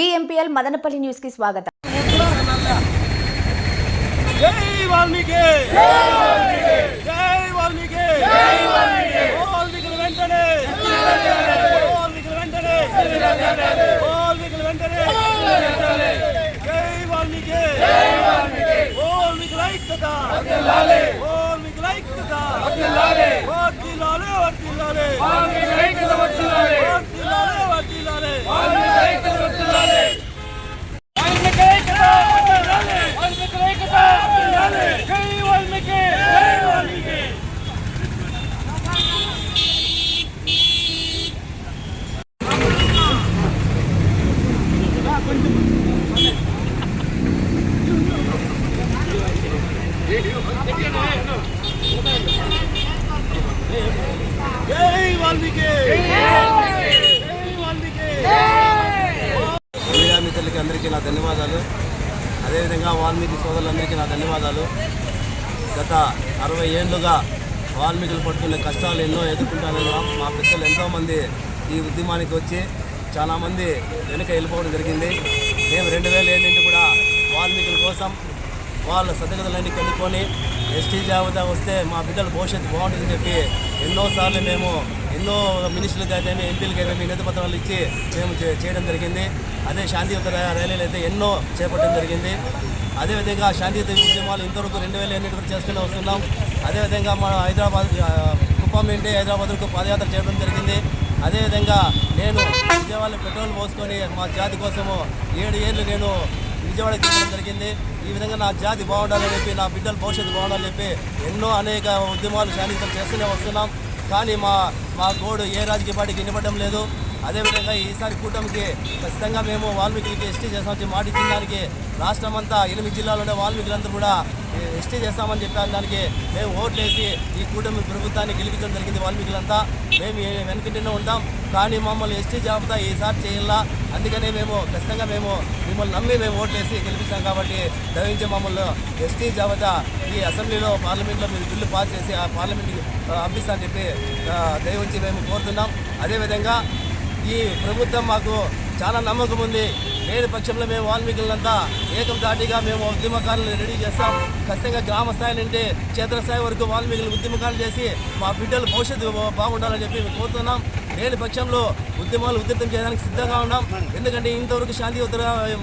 DMPL Madanapalle న్యూస్కి స్వాగతం. జై వాల్మీకి! జై వాల్మీకి! వాల్మీకుల వెంటనే! వాల్మీకుల వెంటనే! వాల్మీకుల వెంటనే! జై వాల్మీకి ఐక్యత వర్ధిల్లాలి వర్ధిల్లాలి వర్ధిల్లాలి వర్ధిల్లాలి వర్ధిల్లాలి వాల్మీకి ఐక్యత వాల్మీకి ఐక్యత జై వాల్మీకి జై వాల్మీకి జై వాల్మీకి జై వాల్మీకి మీడియా మిత్రులకి అందరికీ నా ధన్యవాదాలు. అదేవిధంగా వాల్మీకి సోదరులందరికీ నా ధన్యవాదాలు. గత అరవై ఏళ్ళుగా వాల్మీకులు పడుతున్న కష్టాలు ఎన్నో ఎదుర్కొంటాను మా పిల్లలు ఎంతోమంది ఈ ఉద్యమానికి వచ్చి చాలామంది వెనుక వెళ్ళిపోవడం జరిగింది. మేము రెండు వేల ఏళ్ళ నుండి కూడా వాల్మీకుల కోసం వాళ్ళ సతగతులన్నీ కలుపుకొని ఎస్టీ జాబితా వస్తే మా బిడ్డల భవిష్యత్తు బాగుంటుందని చెప్పి ఎన్నోసార్లు మేము ఎన్నో మినిస్టర్లకు అయితేనే ఎంపీలకు అయితేనే వినతి పత్రాలు ఇచ్చి మేము చేయడం జరిగింది. అదే శాంతియుత ర్యాలీలు అయితే ఎన్నో చేపట్టడం జరిగింది. అదేవిధంగా శాంతియుత ఉద్యమాలు ఇంతవరకు రెండు వేల ఎనిమిది వరకు చేసుకుని వస్తున్నాం అదేవిధంగా మన హైదరాబాద్ కుప్పం నుండి హైదరాబాద్ వరకు పాదయాత్ర చేయడం జరిగింది. అదేవిధంగా నేను విజయవాడలో పెట్రోల్ పోసుకొని మా జాతి కోసము ఏడు ఏళ్ళు నేను విజయవాడకి వెళ్ళడం జరిగింది. ఈ విధంగా నా జాతి బాగుండాలని చెప్పి నా బిడ్డల భవిష్యత్తు బాగుండాలని చెప్పి ఎన్నో అనేక ఉద్యమాలు శాంతియుతం చేస్తూనే వస్తున్నాం. కానీ మా మా గోడు ఏ రాజకీయ పార్టీకి వినపడడం లేదు. అదేవిధంగా ఈసారి కూటమికి ఖచ్చితంగా మేము వాల్మీకులకి ఎస్టీ చేస్తామని మాట ఇచ్చిన దానికి రాష్ట్రం అంతా ఎనిమిది జిల్లాలో ఉండే వాల్మీకులందరూ కూడా ఎస్టీ చేస్తామని చెప్పాను దానికి మేము ఓట్లేసి ఈ కూటమి ప్రభుత్వాన్ని గెలిపించడం జరిగింది వాల్మీకులంతా. మేము ఏ- ఉంటాం కానీ మమ్మల్ని ఎస్టీ జాబితా ఈసారి చేయాలా? అందుకనే మేము ఖచ్చితంగా మేము మిమ్మల్ని నమ్మి మేము ఓట్లేసి గెలిపిస్తాం కాబట్టి దయించి మమ్మల్ని ఎస్టీ జాబితా ఈ అసెంబ్లీలో పార్లమెంట్లో మీరు బిల్లు పాస్ చేసి ఆ పార్లమెంట్కి పంపిస్తామని చెప్పి దయవించి దయవుంచి మేము కోరుతున్నాం. అదేవిధంగా ఈ ప్రభుత్వం మాకు చాలా నమ్మకం ఉంది. లేని పక్షంలో మేము వాల్మీకులంతా ఏకం దాటిగా మేము ఉద్యమకారులు రెడీ చేస్తాం. ఖచ్చితంగా గ్రామ స్థాయి నుండి క్షేత్రస్థాయి వరకు వాల్మీకులు ఉద్యమకాలు చేసి మా బిడ్డల భవిష్యత్తు బాగుండాలని చెప్పి మేము కోరుతున్నాం. లేని పక్షంలో ఉద్యమాలు ఉధృతం చేయడానికి సిద్ధంగా ఉన్నాం. ఎందుకంటే ఇంతవరకు శాంతి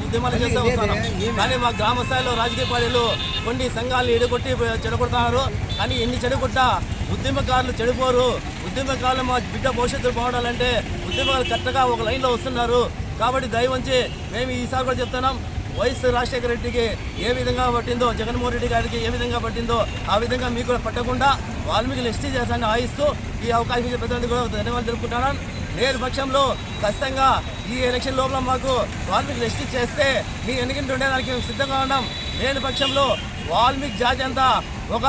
ఉద్యమాలు చేస్తూ వస్తున్నాం కానీ మా గ్రామ స్థాయిలో రాజకీయ పార్టీలు కొన్ని సంఘాలను ఎడగొట్టి చెడగొడుతున్నారు కానీ ఎన్ని చెడగొట్టా ఉద్యమకారులు చెడిపోరు. ఉద్యమకారులు మా బిడ్డ భవిష్యత్తు బాగుండాలంటే ఉద్యమాలు కరెక్ట్గా ఒక లైన్లో వస్తున్నారు. కాబట్టి దయవంచి మేము ఈసారి కూడా చెప్తున్నాం వైఎస్ రాజశేఖర రెడ్డికి ఏ విధంగా పట్టిందో జగన్మోహన్ రెడ్డి గారికి ఏ విధంగా పట్టిందో ఆ విధంగా మీకు కూడా పట్టకుండా వాల్మీకి ఎస్టీ చేశాన్ని ఆయిస్తూ ఈ అవకాశం ఇచ్చే పెద్దలందరూ కూడా ధన్యవాదాలు తెలుపుకుంటున్నాను. లేని పక్షంలో ఖచ్చితంగా ఈ ఎలక్షన్ లోపల మాకు వాల్మీకి ఎస్టీ చేస్తే మీ ఎన్నికలు ఉండేదానికి మేము సిద్ధంగా ఉన్నాం. లేని పక్షంలో వాల్మీకి జాతి అంతా ఒక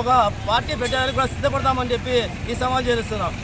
ఒక పార్టీ పెట్టడానికి కూడా సిద్ధపడతామని చెప్పి ఈ సవాల్ చేస్తున్నాం.